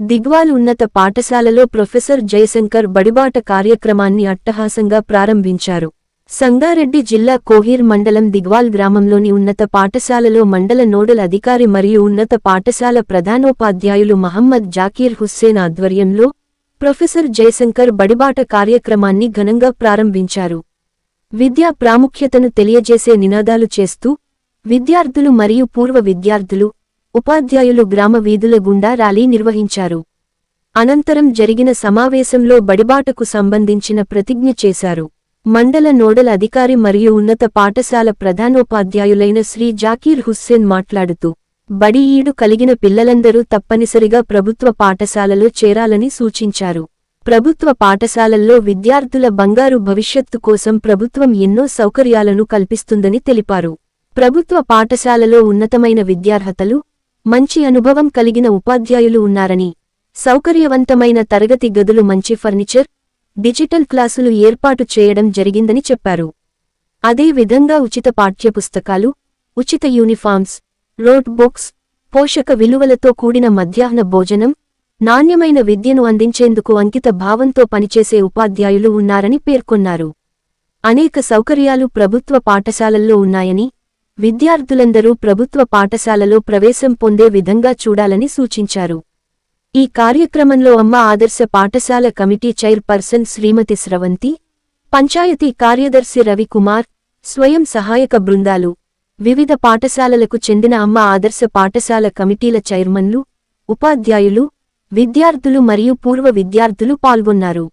దిగ్వాల్ ఉన్నత పాఠశాలలో ప్రొఫెసర్ జయశంకర్ బడిబాట కార్యక్రమాన్ని అట్టహాసంగా ప్రారంభించారు. సంగారెడ్డి జిల్లా కోహీర్ మండలం దిగ్వాల్ గ్రామంలోని ఉన్నత పాఠశాలలో మండల నోడల్ అధికారి మరియు ఉన్నత పాఠశాల ప్రధానోపాధ్యాయులు మహమ్మద్ జాకీర్ హుస్సేన్ ఆధ్వర్యంలో ప్రొఫెసర్ జయశంకర్ బడిబాట కార్యక్రమాన్ని ఘనంగా ప్రారంభించారు. విద్యా ప్రాముఖ్యతను తెలియజేసే నినాదాలు చేస్తూ విద్యార్థులు మరియు పూర్వ విద్యార్థులు ఉపాధ్యాయులు గ్రామ వీధుల గుండా ర్యాలీ నిర్వహించారు. అనంతరం జరిగిన సమావేశంలో బడిబాటకు సంబంధించిన ప్రతిజ్ఞ చేశారు. మండల నోడల్ అధికారి మరియు ఉన్నత పాఠశాల ప్రధానోపాధ్యాయులైన శ్రీ జాకీర్ హుస్సేన్ మాట్లాడుతూ బడి ఈడు కలిగిన పిల్లలందరూ తప్పనిసరిగా ప్రభుత్వ పాఠశాలలో చేరాలని సూచించారు. ప్రభుత్వ పాఠశాలల్లో విద్యార్థుల బంగారు భవిష్యత్తు కోసం ప్రభుత్వం ఎన్నో సౌకర్యాలను కల్పిస్తుందని తెలిపారు. ప్రభుత్వ పాఠశాలలో ఉన్నతమైన విద్యార్హతలు మంచి అనుభవం కలిగిన ఉపాధ్యాయులు ఉన్నారని సౌకర్యవంతమైన తరగతి గదులు మంచి ఫర్నిచర్ డిజిటల్ క్లాసులు ఏర్పాటు చేయడం జరిగిందని చెప్పారు. అదే విధంగా ఉచిత పాఠ్యపుస్తకాలు ఉచిత యూనిఫామ్స్ రోడ్ బుక్స్ పోషక విలువలతో కూడిన మధ్యాహ్న భోజనం నాణ్యమైన విద్యను అందించేందుకు అంకిత భావంతో పనిచేసే ఉపాధ్యాయులు ఉన్నారని పేర్కొన్నారు. అనేక సౌకర్యాలు ప్రభుత్వ పాఠశాలల్లో ఉన్నాయని విద్యార్థులందరూ ప్రభుత్వ పాఠశాలలో ప్రవేశం పొందే విధంగా చూడాలని సూచించారు. ఈ కార్యక్రమంలో అమ్మ ఆదర్శ పాఠశాల కమిటీ చైర్పర్సన్ శ్రీమతి స్రవంతి పంచాయతీ కార్యదర్శి రవికుమార్ స్వయం సహాయక బృందాలు వివిధ పాఠశాలలకు చెందిన అమ్మ ఆదర్శ పాఠశాల కమిటీల చైర్మన్లు ఉపాధ్యాయులు విద్యార్థులు మరియు పూర్వ విద్యార్థులు పాల్గొన్నారు.